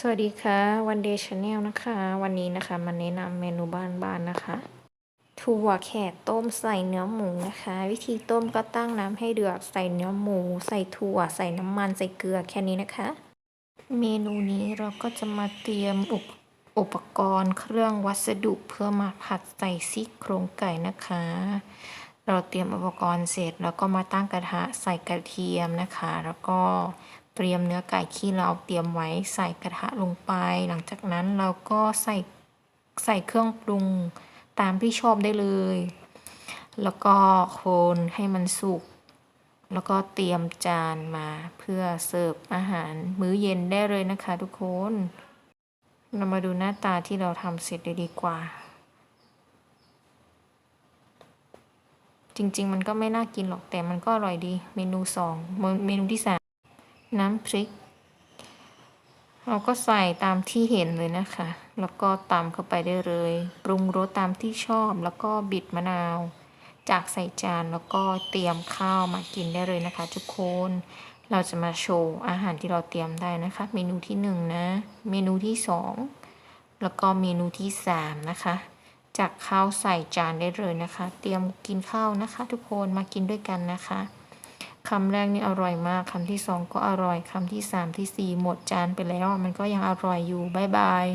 สวัสดีค่ะวันเดย์ชาแนลนะคะ วันนี้นะคะมาแนะนำเมนูบ้านๆนะคะถั่วแขกต้มใส่เนื้อหมูนะคะ วิธีต้มก็ตั้งน้ำให้เดือดใส่เนื้อหมู ใส่ถั่ว ใส่น้ำมันใส่เกลือแค่นี้นะคะ เมนูนี้เราก็จะมาเตรียมอุปอุปกรณ์เครื่องวัสดุเพื่อมาผัดใส่ซี่โครงไก่นะคะ เราเตรียมอุปกรณ์เสร็จแล้วก็มาตั้งกระทะใส่กระเทียมนะคะ แล้วก็ เตรียมเนื้อไก่ที่เราเตรียมไว้ใส่กระทะลงไป หลังจากนั้นเราก็ใส่ใส่เครื่องปรุงตามที่ชอบได้เลย แล้วก็โคนให้มันสุก แล้วก็เตรียมจานมาเพื่อเสิร์ฟอาหารมื้อเย็นได้เลยนะคะทุกคน เรามาดูหน้าตาที่เราทำเสร็จเลยดีกว่า จริงๆ มันก็ไม่น่ากินหรอกแต่มันก็อร่อยดี เมนูสองเมนูที่สาม น้ำพริก เราก็ใส่ตามที่เห็นเลยนะคะ แล้วก็ตำเข้าไปได้เลย ปรุงรสตามที่ชอบ แล้วก็บิดมะนาว จากใส่จานแล้วก็เตรียมข้าวมากินได้เลยนะคะ ทุกคน เราจะมาโชว์อาหารที่เราเตรียมได้นะคะ เมนูที่หนึ่งนะ เมนูที่สองแล้วก็เมนูที่สามนะคะจากข้าวใส่จานได้เลยนะคะ เตรียมกินข้าวนะคะ ทุกคนมากินด้วยกันนะคะ คำแรกนี่อร่อยมากคำที่สองก็อร่อยคำที่สามที่สี่หมดจานไปแล้ว มันก็ยังอร่อยอยู่บ๊ายบาย